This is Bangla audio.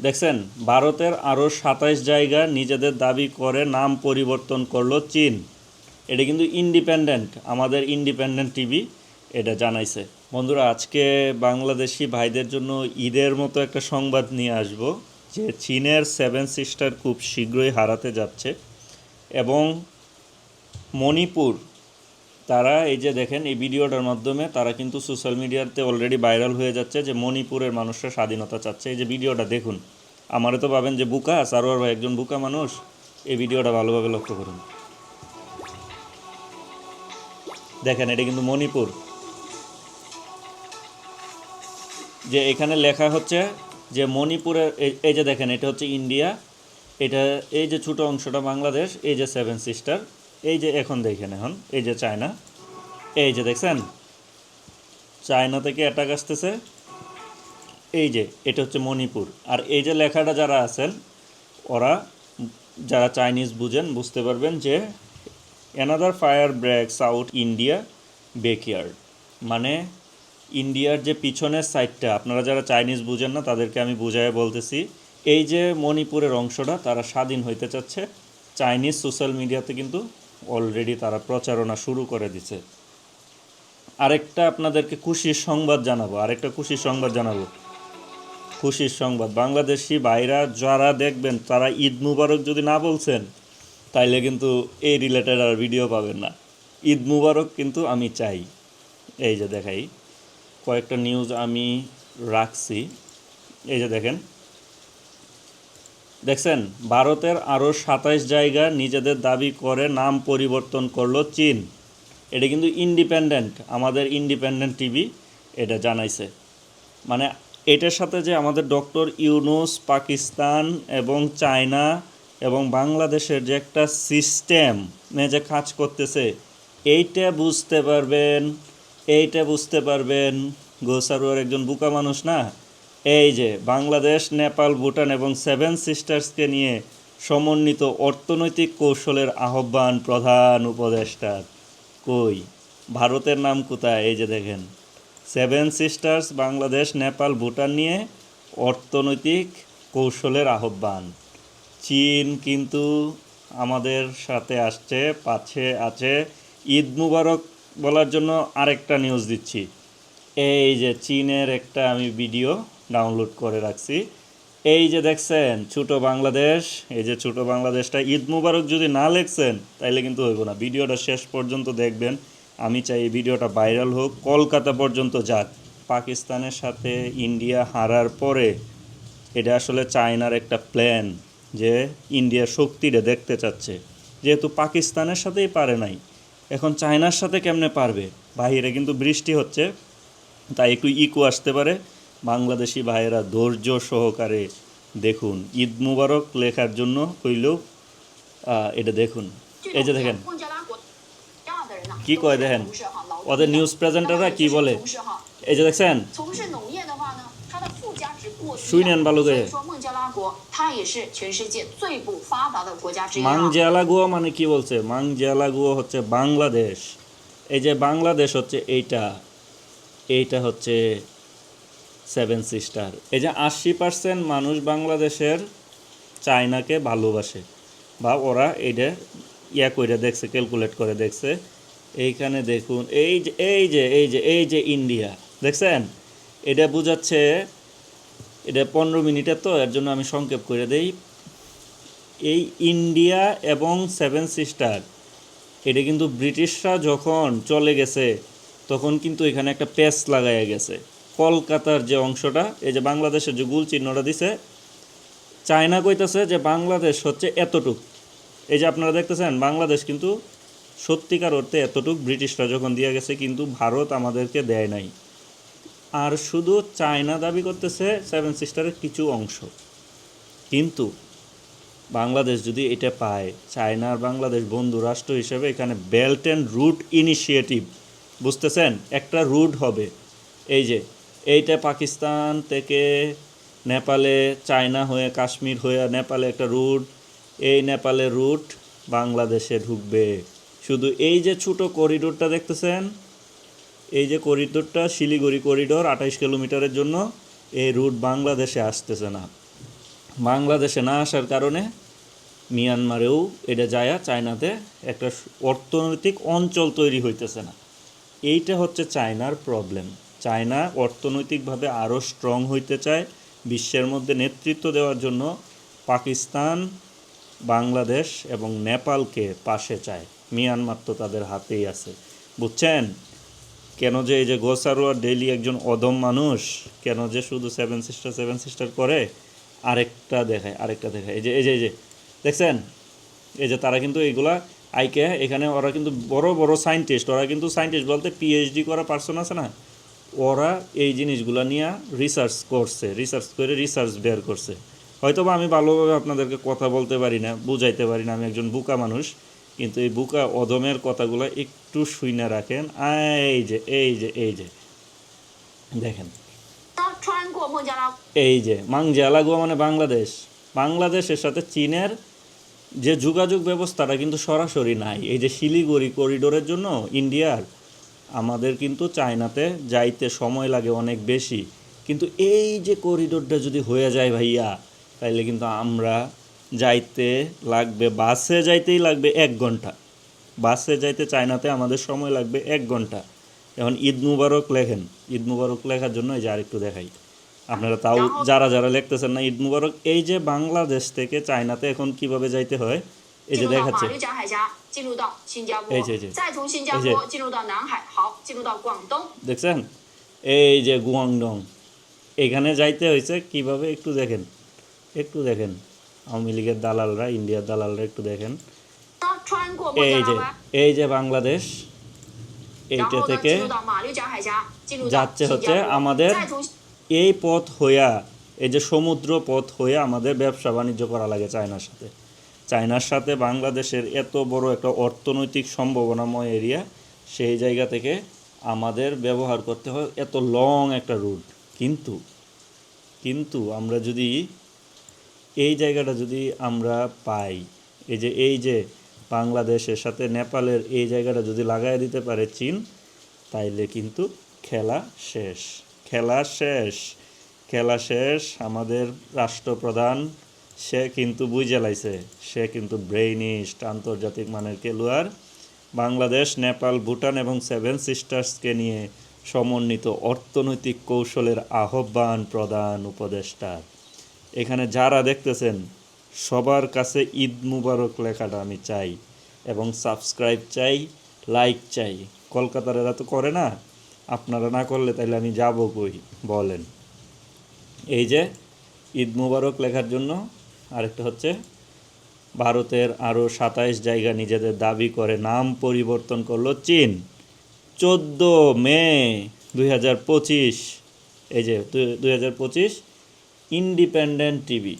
দেখছেন, ভারতের আরও সাতাইশ জায়গা নিজেদের দাবি করে নাম পরিবর্তন করল চীন। এটা কিন্তু ইন্ডিপেন্ডেন্ট, আমাদের ইন্ডিপেন্ডেন্ট টিভি এটা জানাইছে। বন্ধুরা, আজকে বাংলাদেশি ভাইদের জন্য ঈদের মতো একটা সংবাদ নিয়ে আসব, যে চীনের সেভেন সিস্টার খুব শীঘ্রই হারাতে যাচ্ছে এবং মণিপুর তারা এই যে দেখেন, এই ভিডিওটার মাধ্যমে তারা কিন্তু সোশ্যাল মিডিয়াতে অলরেডি ভাইরাল হয়ে যাচ্ছে যে মণিপুরের মানুষরা স্বাধীনতা চাচ্ছে। এই যে ভিডিওটা দেখুন আমারও তো ভাবেন যে বুকা, সারোয়ার ভাই একজন বুকা মানুষ, এই ভিডিওটা ভালোভাবে লক্ষ্য করুন। দেখেন, এটা কিন্তু মণিপুর। যে এখানে লেখা হচ্ছে যে মণিপুরের, এই যে দেখেন, এটা হচ্ছে ইন্ডিয়া, এটা, এই যে ছোটো অংশটা বাংলাদেশ, এই যে সেভেন সিস্টার এই যে এখন দেখেন এখন, এই যে চায়না, এই যে দেখছেন? চায়না থেকে অ্যাটাক আসতেছে। এই যে, এটা হচ্ছে মণিপুর। আর এই যে লেখাটা যারা আছেন, ওরা যারা চাইনিজ বুঝেন, বুঝতে পারবেন যে another fire breaks south India backyard মানে ইন্ডিয়ার যে পিছনের সাইডটা আপনারা যারা চাইনিজ বুঝেন না, তাদেরকে আমি বুঝায় বলতেছি, এই যে মণিপুরের অংশটা, তারা স্বাধীন হইতে চাচ্ছে। চাইনিজ সোশ্যাল মিডিয়াতে কিন্তু অলরেডি তারা প্রচারণা শুরু করে দিছে। আরেকটা আপনাদেরকে খুশির সংবাদ জানাব, আরেকটা খুশির সংবাদ জানাব। খুশির সংবাদ, বাংলাদেশি ভাইরা যারা দেখবেন, তারা ঈদ মুবারক যদি না বলছেন, তাইলে কিন্তু এই রিলেটেড আর ভিডিও পাবেন না। ঈদ মুবারক কিন্তু আমি চাই। এই যে দেখাই, কয়েকটা নিউজ আমি রাখছি। এই যে দেখেন দেখছেন, ভারতের আরও সাতাইশ জায়গা নিজেদের দাবি করে নাম পরিবর্তন করল চীন। এটা কিন্তু ইন্ডিপেন্ডেন্ট, আমাদের ইন্ডিপেন্ডেন্ট টিভি এটা জানাইছে। মানে এটার সাথে যে আমাদের ডক্টর ইউনুস, পাকিস্তান এবং চায়না এবং বাংলাদেশের যে একটা সিস্টেম যে কাজ করতেছে, এইটা বুঝতে পারবেন, এইটা বুঝতে পারবেন। গোসারুয়ার একজন বুকা মানুষ না? এই যে বাংলাদেশ, নেপাল, ভুটান এবং সেভেন সিস্টার্সকে নিয়ে সমন্বিত অর্থনৈতিক কৌশলের আহ্বান প্রধান উপদেষ্টার। কই? ভারতের নাম কোথায়? এই যে দেখেন। সেভেন সিস্টার্স, বাংলাদেশ, নেপাল, ভুটান নিয়ে অর্থনৈতিক কৌশলের আহ্বান। চীন কিন্তু আমাদের সাথে আসছে পাছে আছে। ঈদ মুবারক বলার জন্য আরেকটা নিউজ দিচ্ছি। এই যে চীনের একটা আমি ভিডিও ডাউনলোড করে রাখছি। এই যে দেখছেন, ছোট বাংলাদেশ, এই যে ছোট বাংলাদেশটা, ঈদ মুবারক যদি না লেখছেন, তাইলে কিন্তু হইব না। ভিডিওটা শেষ পর্যন্ত দেখবেন। আমি চাই এই ভিডিওটা ভাইরাল হোক, কলকাতা পর্যন্ত যাক। পাকিস্তানের সাথে ইন্ডিয়া হারার পরে, এটা আসলে চায়নার একটা প্ল্যান যে ইন্ডিয়ার শক্তিটা দেখতে চাচ্ছে। যেহেতু পাকিস্তানের সাথেই পারে নাই, এখন চায়নার সাথে কেমনে পারবে? বাহিরে কিন্তু বৃষ্টি হচ্ছে, তাই একটু ইকো আসতে পারে। বাংলাদেশি ভাইয়েরা ধৈর্য সহকারে দেখুন। ঈদ মুবারক লেখার জন্য হইলেও এটা দেখুন। এই যে দেখেন। কি কয় দেখেন? ওদের নিউজ প্রেজেন্টাররা কি বলে? এই যে দেখছেন? শুইনেন ভালো করে। মাংজিয়ালাগুয়া মানে কি বলছে? মাংজিয়ালাগুয়া হচ্ছে বাংলাদেশ। এই যে বাংলাদেশ হচ্ছে এইটা। এইটা হচ্ছে সেভেন সিস্টার এই যে আশি পার্সেন্ট মানুষ বাংলাদেশের চায়নাকে ভালোবাসে বা ওরা এইটা ইয়া করে দেখছে ক্যালকুলেট করে দেখছে। এইখানে দেখুন, এই যে এই যে এই যে এই যে ইন্ডিয়া দেখছেন? এটা বোঝাচ্ছে, এটা পনেরো মিনিটের তো, এর জন্য আমি সংক্ষেপ করে দেই। এই ইন্ডিয়া এবং সেভেন সিস্টার এটা কিন্তু ব্রিটিশরা যখন চলে গেছে, তখন কিন্তু এখানে একটা পেস লাগাইয়া গেছে। কলকাতার যে অংশটা, এই যে বাংলাদেশের যে গুল চিহ্নটা দিছে, চায়না কইতেছে যে বাংলাদেশ হচ্ছে এতটুক। এই যে আপনারা দেখতেছেন, বাংলাদেশ কিন্তু সত্যিকার অর্থে এতটুক, ব্রিটিশরা যখন দিয়ে গেছে কিন্তু ভারত আমাদেরকে দেয় নাই। আর শুধু চায়না দাবি করতেছে সেভেন সিস্টারের কিছু অংশ। কিন্তু বাংলাদেশ যদি এটা পায়, চায়না আর বাংলাদেশ বন্ধু রাষ্ট্র হিসেবে এখানে বেল্ট অ্যান্ড রুট ইনিশিয়েটিভ বুঝতেছেন? একটা রুট হবে। এই যে এইটা পাকিস্তান থেকে নেপালে চায়না হয়ে কাশ্মীর হয়ে নেপালে একটা রুট, এই নেপালের রুট বাংলাদেশে ঢুকবে। শুধু এই যে ছোটো করিডোরটা দেখতেছেন, এই যে করিডোরটা শিলিগুড়ি করিডোর আঠাইশ কিলোমিটারের জন্য, এই রুট বাংলাদেশে আসতেছে না। বাংলাদেশে না আসার কারণে মিয়ানমারেও এটা যায়া, চায়নাতে একটা অর্থনৈতিক অঞ্চল তৈরি হইতেছে না। এইটা হচ্ছে চায়নার প্রবলেম চায়না অর্থনৈতিকভাবে আরও স্ট্রং হইতে চায়, বিশ্বের মধ্যে নেতৃত্ব দেওয়ার জন্য পাকিস্তান, বাংলাদেশ এবং নেপালকে পাশে চায়। মিয়ানমার তো তাদের হাতেই আছে। বুঝছেন? কেন যে এই যে গোসারুয়া ডেইলি একজন অদম মানুষ, কেন যে শুধু সেভেন সিস্টার সেভেন সিস্টার করে, আরেকটা দেখায় আরেকটা দেখায়। এই যে এই যে এই যে, দেখছেন? এই যে তারা কিন্তু এইগুলা আইকে, এখানে ওরা কিন্তু বড় বড় সায়েন্টিস্ট ওরা কিন্তু সায়েন্টিস্ট বলতে পিএইচডি করা পার্সন আছে না? ওরা এই জিনিসগুলো নিয়ে রিসার্চ করছে রিসার্চ করে রিসার্চ বের করছে। হয়তো বা আমি ভালোভাবে আপনাদেরকে কথা বলতে পারি না, বুঝাইতে পারি না, আমি একজন বুকা মানুষ, কিন্তু এই বুকা অদমের কথাগুলো একটু শুইনা রাখেন। এই যে এই যে এই যে, দেখেন। এই যে মাংজালাগুয়া মানে বাংলাদেশ। বাংলাদেশের সাথে চীনের যে যোগাযোগ ব্যবস্থাটা কিন্তু সরাসরি নাই। এই যে শিলিগুড়ি করিডোরের জন্য ইন্ডিয়ার আমাদের কিন্তু চায়নাতে যাইতে সময় লাগে অনেক বেশি। কিন্তু এই যে করিডোরটা যদি হয়ে যায় ভাইয়া তাইলে কিন্তু আমরা যাইতে লাগবে বাসে যাইতেই লাগবে এক ঘণ্টা। বাসে যাইতে চায়নাতে আমাদের সময় লাগবে এক ঘণ্টা। এখন ঈদ মুবারক লেখেন। ঈদ মুবারক লেখার জন্য এই যে আরেকটু দেখাই। আপনারা তাও যারা যারা লিখতেছেন না ঈদ মুবারক এই যে বাংলাদেশ থেকে চায়নাতে এখন কীভাবে যাইতে হয় 进 যে 入到 দেখাচ্ছে 马六甲海峡，进入到新加坡哎这这，再从新加哎这坡进入到南海，好，进入到广东。 দেখছেন এই যে গুয়াংডং এখানে যাইতে হয়েছে কিভাবে একটু দেখেন একটু দেখেন আওয়ামী লীগের দালালরা ইন্ডিয়ার দালালরা একটু দেখেন 呢穿过孟 এই 加 যে 拉湾， এই যে বাংলাদেশ 然 এইটা 后呢 থেকে 进入到马六甲海峡，进入到 যাচ্ছে 新 হচ্ছে 加坡， আমাদের 再从 এই পথ হইয়া এই যে সমুদ্র পথ হইয়া আমাদের ব্যবসা বাণিজ্য করা লাগে চায়নার সাথে চায়নার সাথে বাংলাদেশের এত বড় একটা অর্থনৈতিক সম্ভাবনাময় এরিয়া, সেই জায়গা থেকে আমাদের ব্যবহার করতে হয় এত লং একটা রুট কিন্তু কিন্তু আমরা যদি এই জায়গাটা যদি আমরা পাই, এই যে এই যে বাংলাদেশের সাথে নেপালের এই জায়গাটা যদি লাগাই দিতে পারে চীন, তাইলে কিন্তু খেলা শেষ। খেলা শেষ। খেলা শেষ আমাদের রাষ্ট্রপ্রধান সে কিন্তু বুঝে লাইছে। সে কিন্তু ব্রেইনিস্ট আন্তর্জাতিক মানের খেলোয়াড়। বাংলাদেশ, নেপাল, ভুটান এবং সেভেন সিস্টার্সকে নিয়ে সমন্বিত অর্থনৈতিক কৌশলের আহ্বান প্রদান উপদেষ্টার এখানে যারা দেখতেছেন, সবার কাছে ঈদ মুবারক লেখাটা আমি চাই এবং সাবস্ক্রাইব চাই, লাইক চাই। কলকাতার এরা তো করে না। আপনারা না করলে তাহলে আমি যাব কই? বলেন। এই যে, ঈদ মুবারক লেখার জন্য আরেকটা হচ্ছে, ভারতের আরও সাতাইশ জায়গা নিজেদের দাবি করে নাম পরিবর্তন করল চীন। চোদ্দ মে দুই হাজার পঁচিশ, এই যে দুই হাজার পঁচিশ, ইন্ডিপেন্ডেন্ট টিভি।